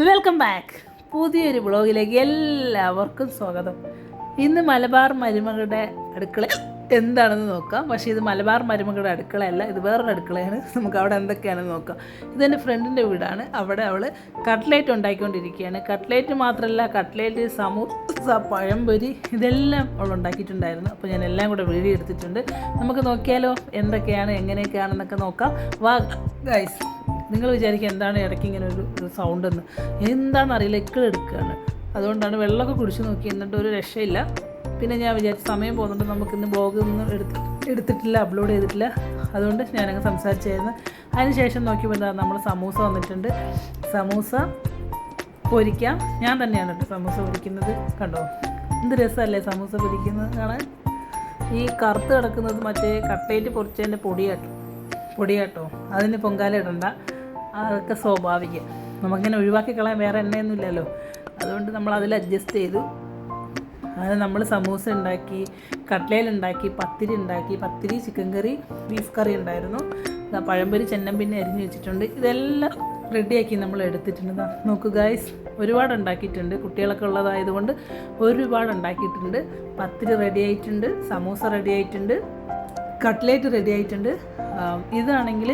Welcome back പുതിയൊരു ബ്ലോഗിലേക്ക് എല്ലാവർക്കും സ്വാഗതം. ഇന്ന് മലബാർ മരുമകളുടെ അടുക്കള എന്താണെന്ന് നോക്കാം. പക്ഷേ ഇത് മലബാർ മരുമകളുടെ അടുക്കളയല്ല ഇത് വേറൊരു അടുക്കളയാണ്. നമുക്ക് അവിടെ എന്തൊക്കെയാണെന്ന് നോക്കാം. ഇതെന്റെ ഫ്രണ്ടിന്റെ വീടാണ്. അവിടെ അവൾ കട്ട്ലേറ്റ് ഉണ്ടാക്കിക്കൊണ്ടിരിക്കുകയാണ്. കട്ട്ലേറ്റ് മാത്രമല്ല കട്ട്ലേറ്റ് സമൂസ പഴംപൊരി ഇതെല്ലാം അവൾ ഉണ്ടാക്കിയിട്ടുണ്ടായിരുന്നു. അപ്പോൾ ഞാൻ എല്ലാം കൂടെ വീഡിയോ എടുത്തിട്ടുണ്ട്. നമുക്ക് നോക്കിയാലോ എന്തൊക്കെയാണ് എങ്ങനെയൊക്കെയാണെന്നൊക്കെ നോക്കാം. വാ ഗൈസ് നിങ്ങൾ വിചാരിക്കുക എന്താണ് ഇടയ്ക്ക് ഇങ്ങനെ ഒരു സൗണ്ട് എന്ന്. എന്താണെന്ന് അറിയില്ല എക്കിൾ എടുക്കുകയാണ് അതുകൊണ്ടാണ് വെള്ളമൊക്കെ കുടിച്ച് നോക്കി എന്നിട്ട് ഒരു രക്ഷയില്ല. പിന്നെ ഞാൻ വിചാരിച്ചു സമയം പോകുന്നുണ്ട് നമുക്കിന്ന് ബ്ലോഗ് ഒന്നും എടുത്ത് എടുത്തിട്ടില്ല അപ്ലോഡ് ചെയ്തിട്ടില്ല. അതുകൊണ്ട് ഞാനങ്ങ് സംസാരിച്ചായിരുന്നു. അതിനുശേഷം നോക്കിയപ്പോൾ എന്താ നമ്മൾ സമൂസ വന്നിട്ടുണ്ട്. സമൂസ പൊരിക്കാം. ഞാൻ തന്നെയാണ് കേട്ടോ സമൂസ പൊരിക്കുന്നത്. കണ്ടോ? എന്ത് രസമല്ലേ സമൂസ പൊരിക്കുന്നത് കാണാൻ? ഈ കറുത്ത് കിടക്കുന്നത് മറ്റേ കട്ടയിട്ട് പൊരിച്ചതിന്റെ പൊടിയാട്ടോ പൊടിയാട്ടോ അതിന് പൊങ്കാല ഇടണ്ട. അതൊക്കെ സ്വാഭാവികം. നമുക്കിങ്ങനെ ഒഴിവാക്കി കളയാൻ വേറെ എണ്ണയൊന്നും ഇല്ലല്ലോ അതുകൊണ്ട് നമ്മൾ അതിൽ അഡ്ജസ്റ്റ് ചെയ്തു. അങ്ങനെ നമ്മൾ സമൂസ ഉണ്ടാക്കി കട്ട്ലേൽ ഉണ്ടാക്കി പത്തിരി ഉണ്ടാക്കി പത്തിരി ചിക്കൻ കറി ബീഫ് കറി ഉണ്ടായിരുന്നു. പഴംപൊരി ചെന്നം പിന്നെ അരിഞ്ഞ് വെച്ചിട്ടുണ്ട്. ഇതെല്ലാം റെഡിയാക്കി നമ്മൾ എടുത്തിട്ടുണ്ട്. നോക്കൂ ഗായ്സ് ഒരുപാട് ഉണ്ടാക്കിയിട്ടുണ്ട്. കുട്ടികളൊക്കെ ഉള്ളതായതുകൊണ്ട് ഒരുപാട് ഉണ്ടാക്കിയിട്ടുണ്ട്. പത്തിരി റെഡി ആയിട്ടുണ്ട് സമൂസ റെഡി ആയിട്ടുണ്ട്. കട്ട്ലേറ്റ് റെഡി ആയിട്ടുണ്ട്. ഇതാണെങ്കിൽ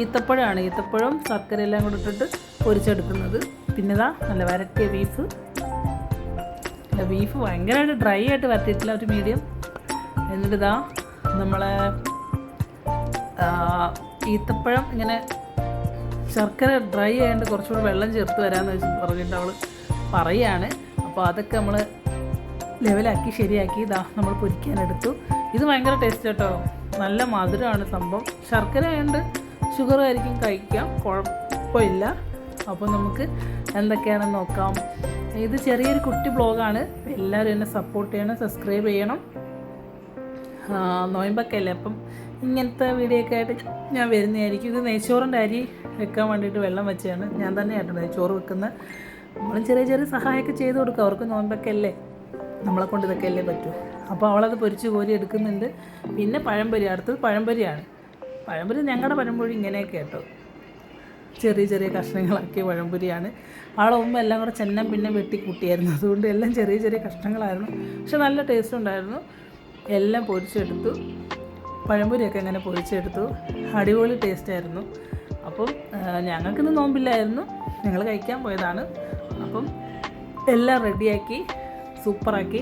ഈത്തപ്പഴമാണ് ഈത്തപ്പഴം ശർക്കര എല്ലാം കൂടെ ഇട്ടിട്ട് പൊരിച്ചെടുക്കുന്നത്. പിന്നെ ഇതാ നല്ല വരട്ടിയ ബീഫ് അല്ല ബീഫ് ഭയങ്കരമായിട്ട് ഡ്രൈ ആയിട്ട് വരട്ടിയിട്ടില്ല ഒരു മീഡിയം എന്നിട്ട് ഇതാ നമ്മളെ ഈത്തപ്പഴം ഇങ്ങനെ ശർക്കര ഡ്രൈ ആയതുകൊണ്ട് കുറച്ചുകൂടി വെള്ളം ചേർത്ത് വരാമെന്ന് വെച്ച് പറഞ്ഞിട്ട് അവൾ പറയാണ്. അപ്പോൾ അതൊക്കെ നമ്മൾ ലെവലാക്കി ശരിയാക്കി ഇതാ നമ്മൾ പൊരിക്കാനെടുത്തു. ഇത് ഭയങ്കര ടേസ്റ്റ് കേട്ടോ നല്ല മധുരമാണ് സംഭവം. ശർക്കര ആയതുകൊണ്ട് ഷുഗർ ആയിരിക്കും കഴിക്കാം കുഴപ്പമില്ല. അപ്പോൾ നമുക്ക് എന്തൊക്കെയാണെന്ന് നോക്കാം. ഇത് ചെറിയൊരു കുട്ടി ബ്ലോഗാണ്. എല്ലാവരും എന്നെ സപ്പോർട്ട് ചെയ്യണം സബ്സ്ക്രൈബ് ചെയ്യണം. നോയമ്പൊക്കെ അല്ലേ അപ്പം ഇങ്ങനത്തെ വീഡിയോ ഒക്കെ ആയിട്ട് ഞാൻ വരുന്നതായിരിക്കും. ഇത് നെയ്ച്ചോറിന്റെ അരി വെക്കാൻ വേണ്ടിയിട്ട് വെള്ളം വെച്ചാണ് ഞാൻ തന്നെയായിട്ടുണ്ട് നെയ്ച്ചോറ് വെക്കുന്നത്. നമ്മളും ചെറിയ ചെറിയ സഹായമൊക്കെ ചെയ്ത് കൊടുക്കും. അവർക്ക് നോയമ്പൊക്കെ അല്ലേ നമ്മളെ കൊണ്ട് ഇതൊക്കെ അല്ലേ പറ്റൂ? അപ്പോൾ അവളത് പൊരിച്ച് കോരി എടുക്കുന്നുണ്ട്. പിന്നെ പഴംപൊരി അടുത്തത് പഴംപൊരിയാണ്. പഴംപൊരി ഞങ്ങളുടെ പഴംപൊരി ഇങ്ങനെയൊക്കെ കേട്ടോ. ചെറിയ ചെറിയ കഷ്ണങ്ങളാക്കിയ പഴംപൊരിയാണ്. ആളെ ഉമ്മ എല്ലാം കൂടെ ചെന്നം പിന്നെ വെട്ടി കൂട്ടിയായിരുന്നു. അതുകൊണ്ട് എല്ലാം ചെറിയ ചെറിയ കഷ്ണങ്ങളായിരുന്നു. പക്ഷെ നല്ല ടേസ്റ്റ് ഉണ്ടായിരുന്നു. എല്ലാം പൊരിച്ചെടുത്തു. പഴംപൊരിയൊക്കെ അങ്ങനെ പൊരിച്ചെടുത്തു. അടിപൊളി ടേസ്റ്റ് ആയിരുന്നു. അപ്പം ഞങ്ങൾക്കിന്ന് നോമ്പില്ലായിരുന്നു. ഞങ്ങൾ കഴിക്കാൻ പോയതാണ്. അപ്പം എല്ലാം റെഡിയാക്കി സൂപ്പറാക്കി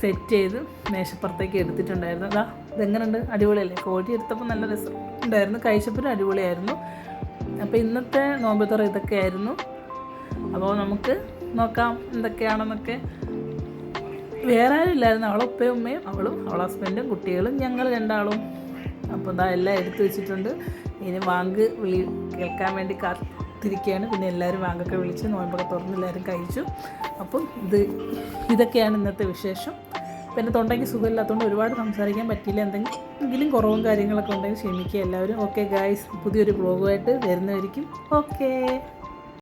സെറ്റ് ചെയ്ത് മേശപ്പുറത്തേക്ക് എടുത്തിട്ടുണ്ടായിരുന്നു. അതാ ഇതെങ്ങനെയുണ്ട് അടിപൊളിയല്ലേ? കോഴി എടുത്തപ്പോൾ നല്ല രസം ഉണ്ടായിരുന്നു. കഴിച്ചപ്പോഴും അടിപൊളിയായിരുന്നു. അപ്പോൾ ഇന്നത്തെ നോമ്പുതുറ ഇതൊക്കെയായിരുന്നു. അപ്പോൾ നമുക്ക് നോക്കാം എന്തൊക്കെയാണെന്നൊക്കെ. വേറെ ആരും ഇല്ലായിരുന്നു. അവളെ ഉപ്പയും ഉമ്മയും അവളും അവളെ ഹസ്ബൻഡും കുട്ടികളും ഞങ്ങൾ രണ്ടാളും. അപ്പോൾ ഇതാ എല്ലാം എടുത്തു വെച്ചിട്ടുണ്ട്. ഇനി വാങ്ക് വിളി കേൾക്കാൻ വേണ്ടി കാത്തിരിക്കുകയാണ്. പിന്നെ എല്ലാവരും വാങ്ങൊക്കെ വിളിച്ച് നോയമ്പൊക്കെ തുറന്ന് എല്ലാവരും കഴിച്ചു. അപ്പം ഇത് ഇതൊക്കെയാണ് ഇന്നത്തെ വിശേഷം. പിന്നെ തൊണ്ടയ്ക്ക് സുഖമില്ലാത്തതുകൊണ്ട് ഒരുപാട് സംസാരിക്കാൻ പറ്റിയില്ല. എന്തെങ്കിലും കുറവും കാര്യങ്ങളൊക്കെ ഉണ്ടെങ്കിൽ ക്ഷമിക്കുക എല്ലാവരും. ഓക്കെ ഗായ്സ് പുതിയൊരു ബ്ലോഗുമായിട്ട് വരുന്നവരിക്കും. ഓക്കേ